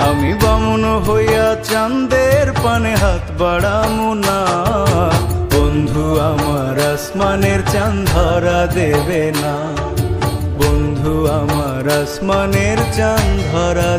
আমি বামন হইয়া চান্দের পানে হাত বাড়ামু না। বন্ধু, আমার আসমানের চাঁদ ধরা দেবে না। বন্ধু, আমার আসমানের চাঁদ ধরা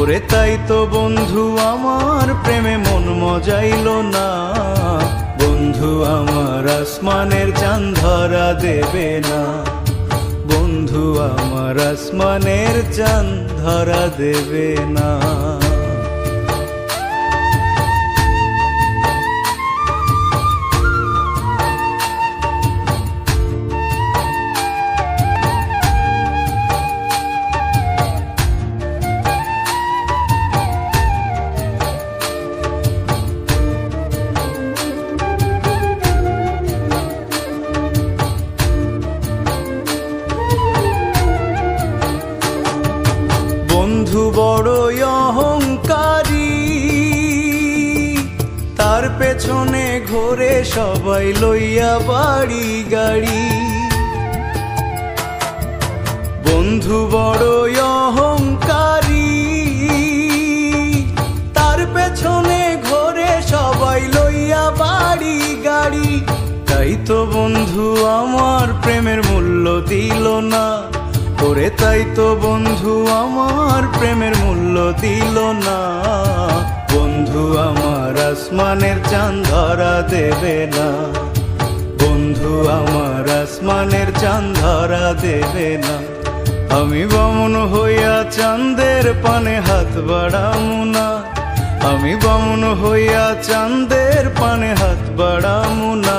ওরে তাই তো বন্ধু আমার প্রেমে মন মজাইল না। বন্ধু আমার আসমানের চাঁদ ধরা দেবে না। বন্ধু আমার আসমানের চাঁদ ধরা দেবে না। বন্ধু বড় অহংকারী। তার পেছনে ঘোরে সবাই লইয়া বাড়ি গাড়ি। বন্ধু বড় অহংকারী। তার পেছনে ঘোরে সবাই লইয়া বাড়ি গাড়ি। তাই তো বন্ধু, আমার প্রেমের মূল্য দিল না। ওরে তাই তো বন্ধু আমার প্রেমের মূল্য দিল না। বন্ধু আমার আসমানের চাঁদ ধরা দেবে না। বন্ধু আমার আসমানের চাঁদ ধরা দেবে না। আমি বামন হইয়া চাঁদের পানে হাত বাড়ামু না। আমি বামন হইয়া চাঁদের পানে হাত বাড়ামু না।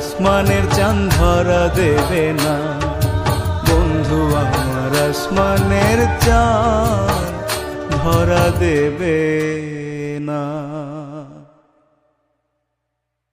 আসমানের চাঁদ ধরা দেবে না। বন্ধু আমার আসমানের চাঁদ ধরা দেবে না।